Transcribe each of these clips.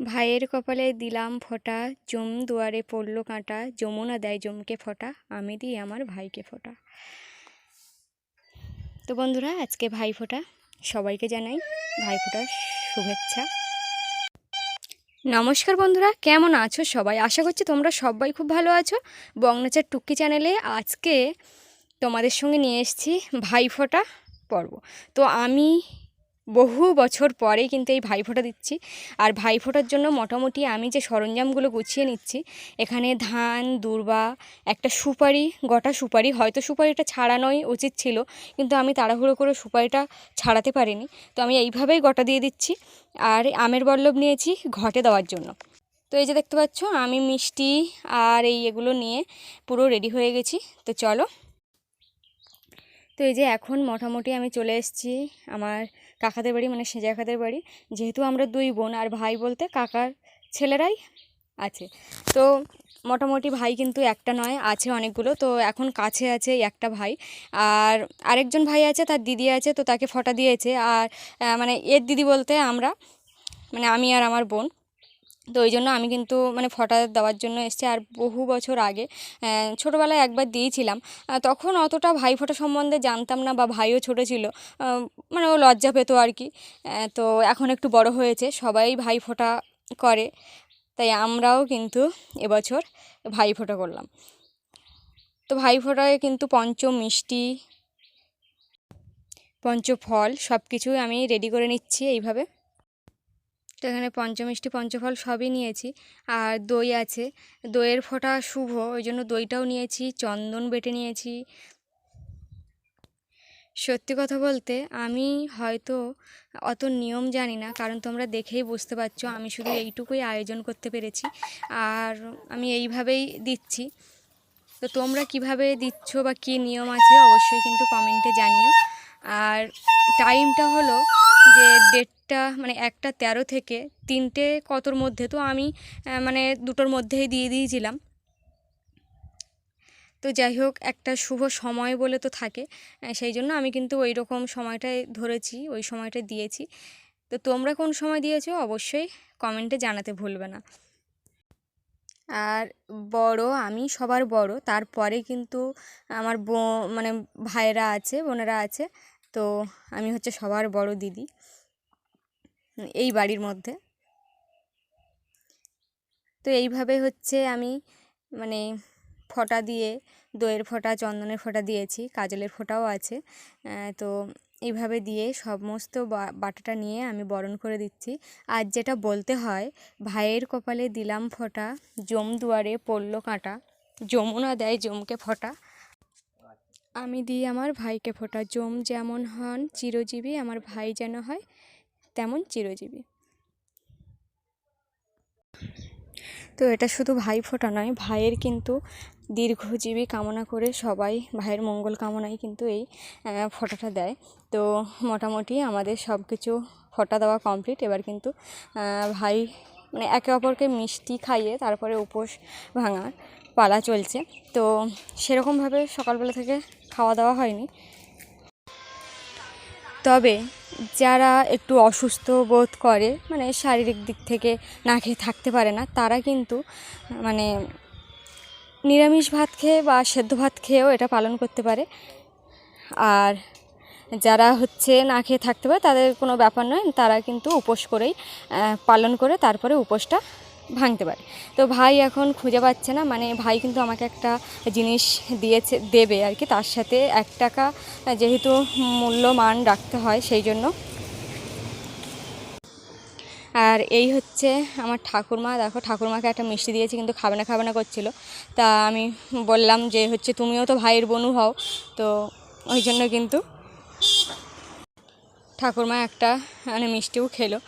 ভাইয়ের কপালে দিলাম ফোঁটা জম দুয়ারে পড়ল কাঁটা, যমুনা দেয় জমকে ফোঁটা, আমি দিই আমার ভাইকে ফোঁটা। তো বন্ধুরা, আজকে ভাই ফোঁটা। সবাইকে জানাই ভাই ফোঁটার শুভেচ্ছা। নমস্কার বন্ধুরা, কেমন আছো সবাই? আশা করছি তোমরা সবাই খুব ভালো আছো। বংনাচার টুকি চ্যানেলে আজকে তোমাদের সঙ্গে নিয়ে এসেছি ভাইফোঁটা পর্ব। তো আমি বহু বছর পরে কিন্তু এই ভাইফোঁটা দিচ্ছি। আর ভাইফোঁটার জন্য মোটামুটি আমি যে সরঞ্জামগুলো গুছিয়ে নিচ্ছি, এখানে ধান, দূর্বা, একটা সুপারি, গোটা সুপারি। হয়তো সুপারিটা ছাড়ানোই উচিত ছিল, কিন্তু আমি তাড়াহুড়ো করে সুপারিটা ছাড়াতে পারিনি। তো আমি এইভাবেই গোটা দিয়ে দিচ্ছি। আর আমের বল্লভ নিয়েছি ঘটে দেওয়ার জন্য। তো এই যে দেখতে পাচ্ছ, আমি মিষ্টি আর এই এগুলো নিয়ে পুরো রেডি হয়ে গেছি। তো চলো তো এই যে এখন মোটামুটি আমি চলে এসেছি আমার কাকাদের বাড়ি মানে সেজা কাকাদের বাড়ি। যেহেতু আমরা দুই বোন আর ভাই বলতে কাকার ছেলেরাই আছে। তো মোটামুটি ভাই কিন্তু একটা নয়, আছে অনেকগুলো। তো এখন কাছে আছে একটা ভাই। আর আরেকজন ভাই আছে, তার দিদি আছে, তো তাকে ফটা দিয়েছে। আর মানে এর দিদি বলতে আমরা মানে আমি আর আমার বোন। তো ওই জন্য আমি কিন্তু মানে ফটা দেওয়ার জন্য এসেছি। আর বহু বছর আগে ছোটোবেলায় একবার দিয়েছিলাম। তখন অতটা ভাই ফোঁটা সম্বন্ধে জানতাম না বা ভাইও ছোটো ছিল। মানে ও লজ্জা পেতো আর কি। তো এখন একটু বড় হয়েছে। সবাই ভাই ফোঁটা করে। তাই আমরাও কিন্তু এবছর ভাই ফোঁটা করলাম। তো ভাই ফোঁটায় কিন্তু পঞ্চ মিষ্টি পঞ্চ ফল সব কিছুই আমি রেডি করে নিচ্ছি এইভাবে। তো এখানে পঞ্চমিষ্টি, পঞ্চফল সবই নিয়েছি। আর দই আছে। দইয়ের ফোঁটা শুভ, ওই জন্য দইটাও নিয়েছি, চন্দন বেটে নিয়েছি। সত্যি কথা বলতে আমি হয়তো অত নিয়ম জানি না, কারণ তোমরা দেখেই বুঝতে পারছ, আমি শুধু এইটুকুই আয়োজন করতে পেরেছি। আর আমি এইভাবেই দিচ্ছি। তো তোমরা কীভাবে দিচ্ছ বা কী নিয়ম আছে, অবশ্যই কিন্তু কমেন্টে জানিও। আর টাইমটা হলো যে ডেটটা মানে একটা তেরো থেকে তিনটে কতর মধ্যে, তো আমি মানে দুটোর মধ্যেই দিয়ে দিয়েছিলাম। তো যাই হোক, একটা শুভ সময় বলে তো থাকে সেই জন্য আমি কিন্তু ওই রকম সময়টাই ধরেছি, ওই সময়টায় দিয়েছি। তো তোমরা কোন সময় দিয়েছ অবশ্যই কমেন্টে জানাতে ভুলবে না। আর বড়, আমি সবার বড়, তারপরে কিন্তু আমার মানে ভাইয়েরা আছে, বোনেরা আছে তো আমি হচ্ছে সবার বড় দিদি, এই বাড়ির মধ্যে। তো এইভাবে হচ্ছে আমি মানে ফোঁটা দিয়ে, দইয়ের ফোঁটা, চন্দনের ফোঁটা দিয়েছি, কাজলের ফোঁটাও আছে। তো এইভাবে দিয়ে সমস্ত বাটাটা নিয়ে আমি বরণ করে দিচ্ছি। আর যেটা বলতে হয়, ভাইয়ের কপালে দিলাম ফোঁটা জম দুয়ারে পড়ল কাঁটা, যমুনা দেয় জমকে ফোঁটা। আমি দিই আমার ভাইকে ফোঁটা। জম যেমন হন, চিরজীবী আমার ভাই যেন হয়, তেমন চিরজীবী। তো এটা শুধু ভাই ফোঁটা নয়, ভাইয়ের কিন্তু দীর্ঘজীবী কামনা করে সবাই, ভাইয়ের মঙ্গল কামনায় কিন্তু এই ফোঁটাটা দেয়। তো মোটামুটি আমাদের সব কিছু ফোঁটা দেওয়া কমপ্লিট। এবার কিন্তু ভাই মানে একে অপরকে মিষ্টি খাইয়ে তারপরে উপোস ভাঙার পালা চলছে। তো সেরকমভাবে সকালবেলা থেকে খাওয়া দাওয়া হয়নি। তবে যারা একটু অসুস্থ বোধ করে মানে শারীরিক দিক থেকে না খেয়ে থাকতে পারে না, তারা কিন্তু মানে নিরামিষ ভাত খেয়ে বা সেদ্ধ ভাত খেয়েও এটা পালন করতে পারে। আর যারা হচ্ছে না খেয়ে থাকতে পারে, তাদের কোনো ব্যাপার নয়, তারা কিন্তু উপোস করেই পালন করে তারপরে উপোসটা ভাঙতে পারে। তো ভাই এখন খুঁজে পাচ্ছে না মানে ভাই কিন্তু আমাকে একটা জিনিস দিয়েছে, দেবে আর কি, তার সাথে এক টাকা যেহেতু মূল্যমান রাখতে হয় সেই জন্য। আর এই হচ্ছে আমার ঠাকুরমা, দেখো ঠাকুরমাকে একটা মিষ্টি দিয়েছি, কিন্তু খাবে না খাবে না করছিল। তা আমি বললাম যে হচ্ছে তুমিও তো ভাইয়ের বোনু হও, তো ওই জন্য কিন্তু ঠাকুরমা একটা মানে মিষ্টিও খেলো।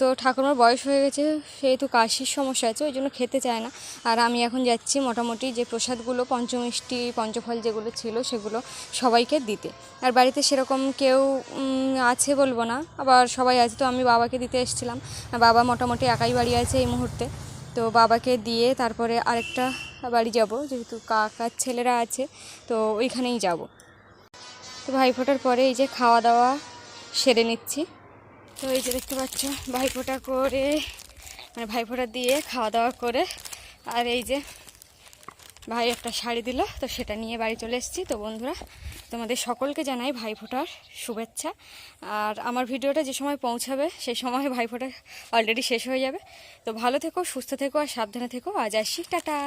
তো ঠাকুরমার বয়স হয়ে গেছে, সেহেতু কাশির সমস্যা আছে, ওই জন্য খেতে চায় না। আর আমি এখন যাচ্ছি মোটামুটি যে প্রসাদগুলো, পঞ্চমিষ্টি, পঞ্চফল যেগুলো ছিল, সেগুলো সবাইকে দিতে। আর বাড়িতে সেরকম কেউ আছে বলব না, আবার সবাই আছে, তো আমি বাবাকে দিতে এসেছিলাম। বাবা মোটামুটি একাই বাড়ি আছে এই মুহূর্তে। তো বাবাকে দিয়ে তারপরে আরেকটা বাড়ি যাব, যেহেতু কাকার ছেলেরা আছে, তো ওইখানেই যাব। তো ভাইফোঁটার পরে এই যে খাওয়া দাওয়া সেরে নিচ্ছি। তো এই যে দেখতে পাচ্ছ ভাইফোঁটা করে মানে ভাইফোঁটা দিয়ে খাওয়া দাওয়া করে, আর এই যে ভাই একটা শাড়ি দিল, তো সেটা নিয়ে বাড়ি চলে এসেছি। তো বন্ধুরা, তোমাদের সকলকে জানাই ভাইফোঁটার শুভেচ্ছা। আর আমার ভিডিওটা যে সময় পৌঁছাবে সেই সময় ভাইফোঁটা অলরেডি শেষ হয়ে যাবে। তো ভালো থেকো, সুস্থ থেকো, আর সাবধানে থেকো। আজ আসি, টাটা!